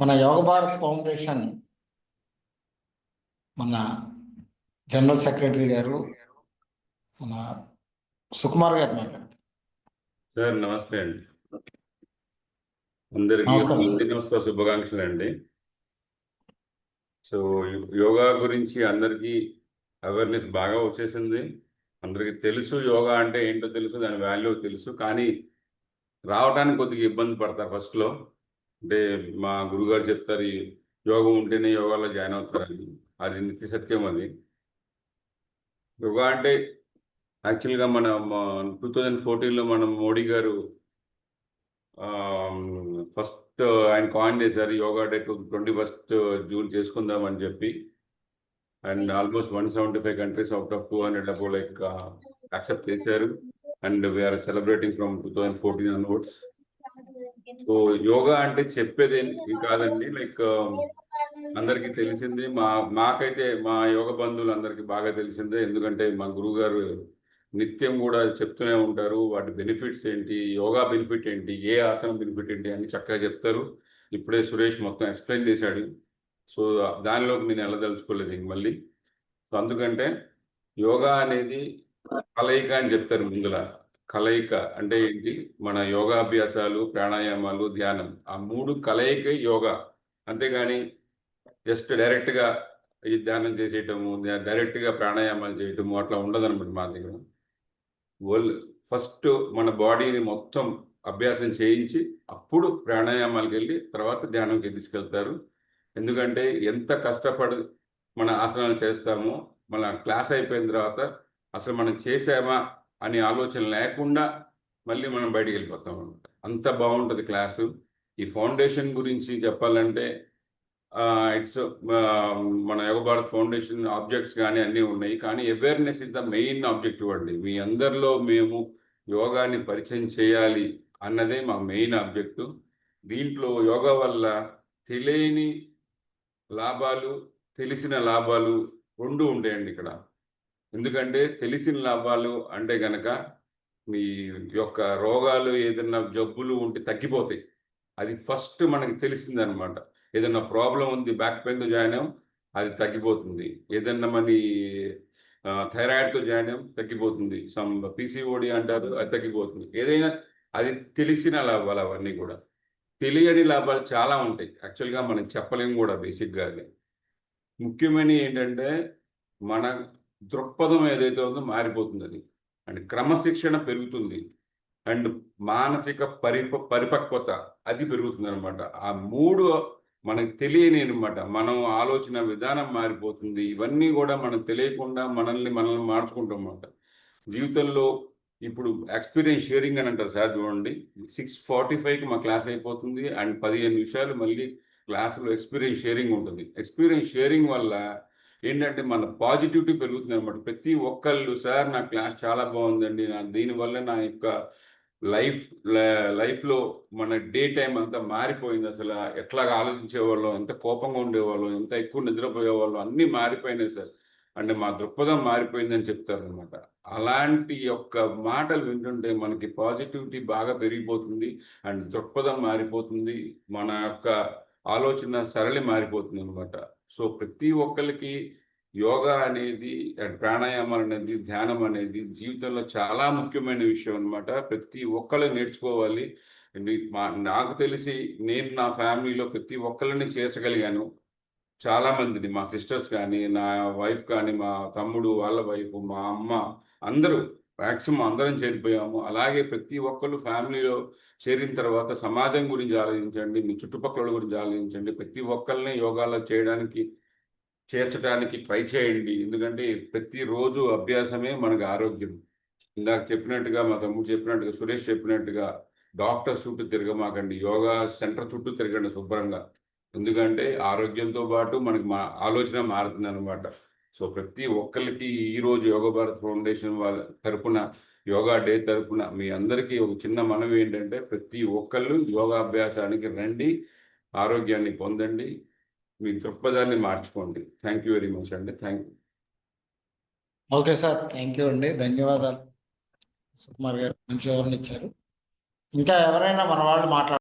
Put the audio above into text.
మన యోగ భారత్ ఫౌండేషన్ మన general secretary గారు మన సుకుమార్ గారు మాట్లాడతారు. సార్ నమస్తే అండి. అందరికీ. దినోత్సవ శుభాకాంక్షలు అండి. సో యోగా గురించి అందరికీ అవేర్నెస్ బాగా వచ్చేసింది. అందరికీ తెలుసు యోగా అంటే ఏంటో తెలుసు దాని వాల్యూ తెలుసు. కానీ రావడానికి కొద్దిగా ఇబ్బంది పడతారు ఫస్ట్లో అంటే మా గురుగారు చెప్తారు ఈ యోగం ఉంటేనే యోగాలో జాయిన్ అవుతారని. అది నిత్య సత్యం అది. యోగా అంటే యాక్చువల్గా మన టూ థౌజండ్ ఫోర్టీన్లో మనం మోడీ గారు ఫస్ట్ ఆయన కాయిన్ చేశారు yoga day twenty first June చేసుకుందాం అని చెప్పి. And almost one seventy five countries out of two hundred abou like accept చేశారు. And we are celebrating from two thousand fourteen onwards. So yoga అంటే చెప్పేది కాదండి. Like అందరికీ తెలిసింది. మా మాకైతే మా యోగ బంధువులు అందరికీ బాగా తెలిసిందే. ఎందుకంటే మా గురువు గారు నిత్యం కూడా చెప్తూనే ఉంటారు. వాటి బెనిఫిట్స్ ఏంటి? యోగా బెనిఫిట్ ఏంటి? ఏ ఆసనం బెనిఫిట్ ఏంటి? అని చక్కగా చెప్తారు. ఇప్పుడే సురేష్ మొత్తం ఎక్స్ప్లెయిన్ చేశాడు. సో దానిలోకి నేను వెళ్ళదలుచుకోలేదు ఇంక మళ్ళీ. సో అందుకంటే యోగా అనేది కలయిక అని చెప్తారు ముందులా. కలయిక అంటే ఏంటి? మన యోగాభ్యాసాలు ప్రాణాయామాలు ధ్యానం. ఆ మూడు కలయిక యోగా. అంతేగాని జస్ట్ డైరెక్ట్గా ఈ ధ్యానం చేసేయటము డైరెక్ట్గా ప్రాణాయామాలు చేయటము అట్లా ఉండదన్నమాట మా దగ్గర. వల్ ఫస్ట్ మన బాడీని మొత్తం అభ్యాసం చేయించి అప్పుడు ప్రాణాయామాలకు వెళ్ళి తర్వాత ధ్యానంకి తీసుకెళ్తారు. ఎందుకంటే ఎంత కష్టపడి మన ఆసనాలు చేస్తామో మన క్లాస్ అయిపోయిన తర్వాత అసలు మనం చేసామా అనే ఆలోచన లేకుండా మళ్ళీ మనం బయటికి వెళ్ళిపోతాం అనమాట అంత బాగుంటుంది క్లాసు. ఈ ఫౌండేషన్ గురించి చెప్పాలంటే ఇట్స్ మన యోగ భారత్ ఫౌండేషన్ ఆబ్జెక్ట్స్ కానీ అన్నీ ఉన్నాయి. కానీ awareness is the main objective అండి. మీ అందరిలో మేము యోగాని పరిచయం చేయాలి అన్నదే మా మెయిన్ ఆబ్జెక్టు. దీంట్లో యోగా వల్ల తెలియని లాభాలు తెలిసిన లాభాలు రెండు ఉంటాయండి ఇక్కడ. ఎందుకంటే తెలిసిన లాభాలు అంటే గనక మీ యొక్క రోగాలు ఏదైనా జబ్బులు ఉంటే తగ్గిపోతాయి. అది ఫస్ట్ మనకి తెలిసిందనమాట. ఏదైనా ప్రాబ్లం ఉంది బ్యాక్ పెయిన్తో జాయిన్ అయ్యాం అది తగ్గిపోతుంది. ఏదన్నా మన థైరాయిడ్తో జాయిన్ అయ్యాం తగ్గిపోతుంది. సమ్ పీసీఓడి అంటారు అది తగ్గిపోతుంది. ఏదైనా అది తెలిసిన లాభాలు అవన్నీ కూడా. తెలియని లాభాలు చాలా ఉంటాయి. యాక్చువల్గా మనం చెప్పలేము కూడా బేసిక్గా అది ముఖ్యమైన ఏంటంటే మన దృక్పథం ఏదైతే ఉందో మారిపోతుంది అది. అండ్ క్రమశిక్షణ పెరుగుతుంది. అండ్ మానసిక పరిప పరిపక్వత అది పెరుగుతుంది అనమాట ఆ మూడు మనకు తెలియని అనమాట మనం ఆలోచన విధానం మారిపోతుంది. ఇవన్నీ కూడా మనకు తెలియకుండా మనల్ని మనల్ని మార్చుకుంటాం అనమాట జీవితంలో ఇప్పుడు ఎక్స్పీరియన్స్ షేరింగ్ అని అంటారు సార్ చూడండి. సిక్స్ ఫార్టీ ఫైవ్కి మా క్లాస్ అయిపోతుంది. అండ్ పదిహేను నిమిషాలు మళ్ళీ క్లాసులో ఎక్స్పీరియన్స్ షేరింగ్ ఉంటుంది. ఎక్స్పీరియన్స్ షేరింగ్ వల్ల ఏంటంటే మన పాజిటివిటీ పెరుగుతుంది అనమాట ప్రతి ఒక్కళ్ళు సార్ నా క్లాస్ చాలా బాగుందండి. నా దీనివల్ల నా యొక్క లైఫ్ లైఫ్లో మన డే టైం అంతా మారిపోయింది. అసలు ఎట్లాగా ఆలోచించేవాళ్ళం ఎంత కోపంగా ఉండేవాళ్ళం ఎంత ఎక్కువ నిద్రపోయేవాళ్ళం అన్నీ మారిపోయినాయి సార్. అంటే మా దృక్పథం మారిపోయిందని చెప్తారు అనమాట అలాంటి యొక్క మాటలు వింటుంటే మనకి పాజిటివిటీ బాగా పెరిగిపోతుంది. అండ్ దృక్పథం మారిపోతుంది. మన యొక్క ఆలోచన సరళి మారిపోతుంది అనమాట సో ప్రతి ఒక్కరికి యోగా అనేది అండ్ అనేది ధ్యానం అనేది జీవితంలో చాలా ముఖ్యమైన విషయం అనమాట ప్రతి ఒక్కళ్ళు నేర్చుకోవాలి. నాకు తెలిసి నేను నా ఫ్యామిలీలో ప్రతి ఒక్కళ్ళని చేర్చగలిగాను. చాలా మందిని మా సిస్టర్స్ కానీ నా వైఫ్ కానీ మా తమ్ముడు వాళ్ళ వైఫ్ మా అమ్మ అందరూ మ్యాక్సిమం అందరం చేరిపోయాము. అలాగే ప్రతి ఒక్కరు ఫ్యామిలీలో చేరిన తర్వాత సమాజం గురించి ఆలోచించండి మీ చుట్టుపక్కల గురించి ఆలోచించండి. ప్రతి ఒక్కరిని యోగాలో చేయడానికి చేర్చడానికి ట్రై చేయండి. ఎందుకంటే ప్రతిరోజు అభ్యాసమే మనకు ఆరోగ్యం. ఇందాక చెప్పినట్టుగా మా తమ్ముడు చెప్పినట్టుగా సురేష్ చెప్పినట్టుగా డాక్టర్ చుట్టూ తిరగమాకండి యోగా సెంటర్ చుట్టూ తిరగండి శుభ్రంగా. ఎందుకంటే ఆరోగ్యంతో పాటు మనకి మా ఆలోచన మారుతుంది అనమాట సో ప్రతి ఒక్కరికి ఈ రోజు యోగ భారత్ ఫౌండేషన్ వాళ్ళ తరపున యోగా డే తరపున మీ అందరికీ ఒక చిన్న మనవి ఏంటంటే ప్రతి ఒక్కళ్ళు యోగాభ్యాసానికి రండి ఆరోగ్యాన్ని పొందండి మీ దృక్పథాన్ని మార్చుకోండి. థ్యాంక్ యూ వెరీ మచ్ అండి. Thank you okay sir. Thank you అండి. ధన్యవాదాలు. సుకుమార్ గారు మంచి వివరణ ఇచ్చారు. ఇంకా ఎవరైనా మన వాళ్ళు మాట్లాడారు